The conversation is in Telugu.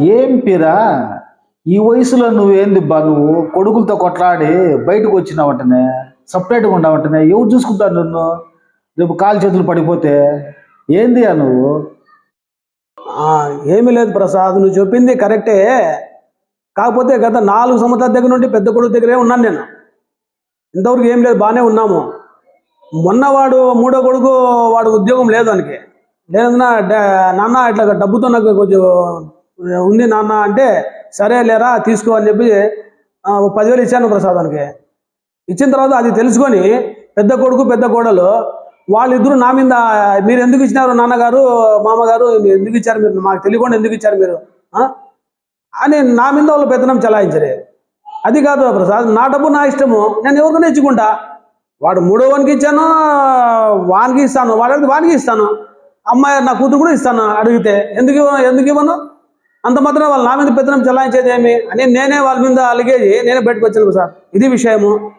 ఏం పిరా? ఈ వయసులో నువ్వేంది బా నువ్వు కొడుకులతో కొట్లాడి బయటకు వచ్చినావంటనే సపరేట్గా ఉండవంటనే ఎవరు చూసుకుంటారు నన్ను? రేపు కాలు చేతులు పడిపోతే ఏంది నువ్వు? ఆ, ఏమీ లేదు ప్రసాద్ నువ్వు చెప్పింది కరెక్టే. కాకపోతే గత నాలుగు సంవత్సరాల దగ్గర నుండి పెద్ద కొడుకు దగ్గరే ఉన్నాను నేను. ఇంతవరకు ఏం లేదు బాగానే ఉన్నాము. మొన్న వాడు మూడో కొడుకు వాడు ఉద్యోగం లేదు దానికి. లేదన్నా నాన్న ఇట్లా డబ్బుతో నాకు కొంచెం ఉంది నాన్న అంటే సరే లేరా తీసుకో అని చెప్పి పదివేలు ఇచ్చాను ప్రసాదానికి. ఇచ్చిన తర్వాత అది తెలుసుకొని పెద్ద కొడుకు పెద్ద కోడలు వాళ్ళిద్దరూ నా మీద మీరు ఎందుకు ఇచ్చినారు నాన్నగారు మామగారు మీరు ఎందుకు ఇచ్చారు మీరు మాకు తెలియకుండా ఎందుకు ఇచ్చారు మీరు అని నా మీద వాళ్ళు పెత్తనం చలాయించరు. అది కాదు ప్రసాద్. నా డబ్బు నా ఇష్టము నేను ఎవరికైనా ఇచ్చుకుంటా. వాడు మూడో వానికి ఇచ్చాను వానికి ఇస్తాను వాడికి వానికి ఇస్తాను. అమ్మాయి నా కూతురు కూడా ఇస్తాను అడిగితే. ఎందుకు ఎందుకు ఇవ్వను? అంత మాత్రం వాళ్ళు నా మీద పెత్తనం చలాయించేది ఏమి? అని నేనే వాళ్ళ మీద అలిగేది. నేనే బయటకు వచ్చాను సార్. ఇది విషయము.